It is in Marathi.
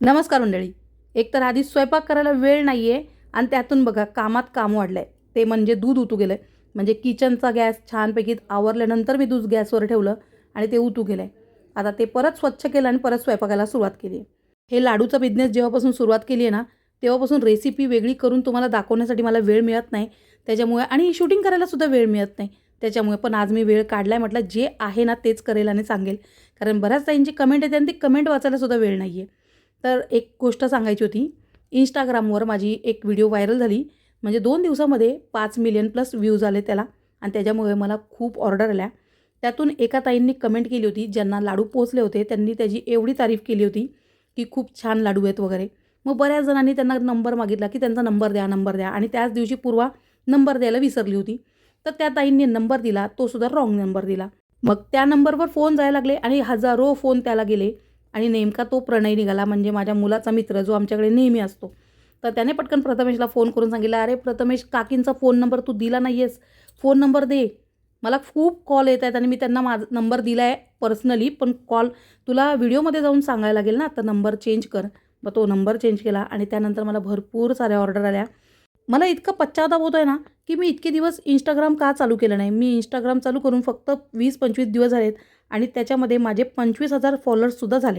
नमस्कार मंडळी. एक तर आधी स्वयंपाक करायला वेळ नाही आहे आणि त्यातून बघा कामात काम वाढलं आहे ते म्हणजे दूध उतू गेलं आहे म्हणजे किचनचा गॅस छानपैकी आवरल्यानंतर मी दूध गॅसवर ठेवलं आणि ते उतू गेलं आहे आता ते परत स्वच्छ केलं आणि परत स्वयंपाकाला सुरुवात केली आहे. हे लाडूचा बिझनेस जेव्हापासून सुरुवात केली आहे ना तेव्हापासून रेसिपी वेगळी करून तुम्हाला दाखवण्यासाठी मला वेळ मिळत नाही. त्याच्यामुळे आणि शूटिंग करायलासुद्धा वेळ मिळत नाही. त्याच्यामुळे पण आज मी वेळ काढला आहे म्हटलं जे आहे ना तेच करेल आणि सांगेल. कारण बऱ्याच ताईंची कमेंट येते आणि ती कमेंट वाचायलासुद्धा वेळ नाही आहे तर एक गोष्ट सांगायची होती. इंस्टाग्रामवर माझी एक व्हिडिओ व्हायरल झाली. म्हणजे दोन दिवसामध्ये पाच मिलियन प्लस व्ह्यूज आले त्याला. आणि त्याच्यामुळे मला खूप ऑर्डर आल्या. त्यातून एका ताईंनी कमेंट केली होती. ज्यांना लाडू पोचले होते त्यांनी त्याची एवढी तारीफ केली होती की खूप छान लाडू आहेत वगैरे. मग बऱ्याच जणांनी त्यांना नंबर मागितला की त्यांचा नंबर द्या नंबर द्या. आणि त्याच दिवशी पूर्वा नंबर द्यायला विसरली होती. तर त्या ताईंनी नंबर दिला. तो सुद्धा रॉंग नंबर दिला. मग त्या नंबरवर फोन जायला लागले आणि हजारो फोन त्याला गेले. आणि नेमका तो प्रणय निघाला म्हणजे माझ्या मुलाचा मित्र जो आमच्याकडे नेहमी असतो. तर त्याने पटकन प्रथमेशला फोन करून सांगितलं अरे प्रथमेश काकींचा फोन नंबर तू दिला नाही आहेस फोन नंबर दे. मला खूप कॉल येत आहेत आणि मी त्यांना माझा नंबर दिला आहे पर्सनली पण कॉल तुला व्हिडिओमध्ये जाऊन सांगायला लागेल ना तर नंबर चेंज कर. मग तो नंबर चेंज केला आणि त्यानंतर मला भरपूर साऱ्या ऑर्डर आल्या. मला इतका पश्चाताप होतो आहे ना की मी इतके दिवस इंस्टाग्राम का चालू केलं नाही? मी इंस्टाग्राम चालू करून फक्त वीस पंचवीस दिवस झालेत. आणि त्याच्यामध्ये माझे पंचवीस हजार फॉलोअर्ससुद्धा झाले.